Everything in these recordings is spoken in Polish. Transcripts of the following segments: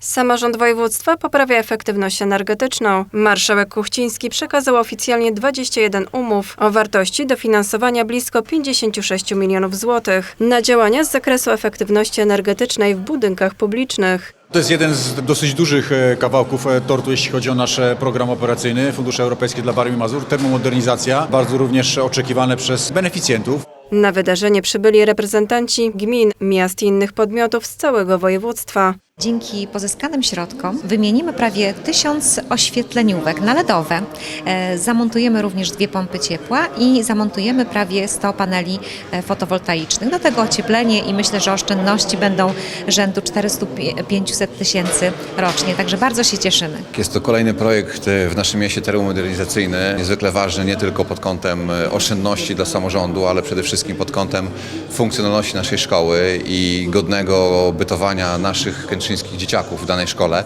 Samorząd województwa poprawia efektywność energetyczną. Marszałek Kuchciński przekazał oficjalnie 21 umów o wartości dofinansowania blisko 56 milionów złotych na działania z zakresu efektywności energetycznej w budynkach publicznych. To jest jeden z dosyć dużych e, kawałków e, tortu, jeśli chodzi o nasz program operacyjny Fundusze Europejskie dla Warmii Mazur. Termomodernizacja, bardzo również oczekiwane przez beneficjentów. Na wydarzenie przybyli reprezentanci gmin, miast i innych podmiotów z całego województwa. Dzięki pozyskanym środkom wymienimy prawie tysiąc oświetleniówek na LEDowe. E, Zamontujemy również dwie pompy ciepła i zamontujemy prawie 100 paneli e, fotowoltaicznych. Do tego ocieplenie i myślę, że oszczędności będą rzędu 400-500 tysięcy rocznie, także bardzo się cieszymy. Jest to kolejny projekt e, w naszym mieście termomodernizacyjny, niezwykle ważny nie tylko pod kątem oszczędności dla samorządu, ale przede wszystkim pod kątem funkcjonalności naszej szkoły i godnego bytowania naszych kętrzyńskich dzieciaków w danej szkole.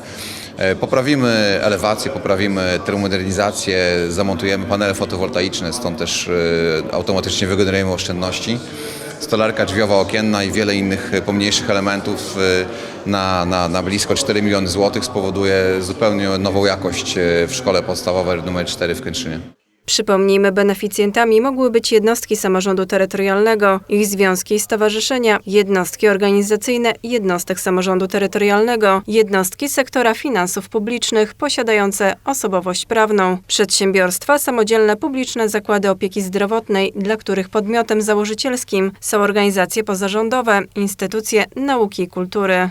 E, Poprawimy elewację, poprawimy termomodernizację, zamontujemy panele fotowoltaiczne, stąd też e, automatycznie wygenerujemy oszczędności stolarka drzwiowa, okienna i wiele innych e, pomniejszych elementów na, na, na blisko 4 miliony złotych spowoduje zupełnie nową jakość w szkole podstawowej nr 4 w Kętrzynie. Przypomnijmy, beneficjentami mogły być jednostki samorządu terytorialnego, ich związki i stowarzyszenia, jednostki organizacyjne jednostek samorządu terytorialnego, jednostki sektora finansów publicznych posiadające osobowość prawną, przedsiębiorstwa, samodzielne publiczne zakłady opieki zdrowotnej, dla których podmiotem założycielskim są organizacje pozarządowe, instytucje nauki i kultury.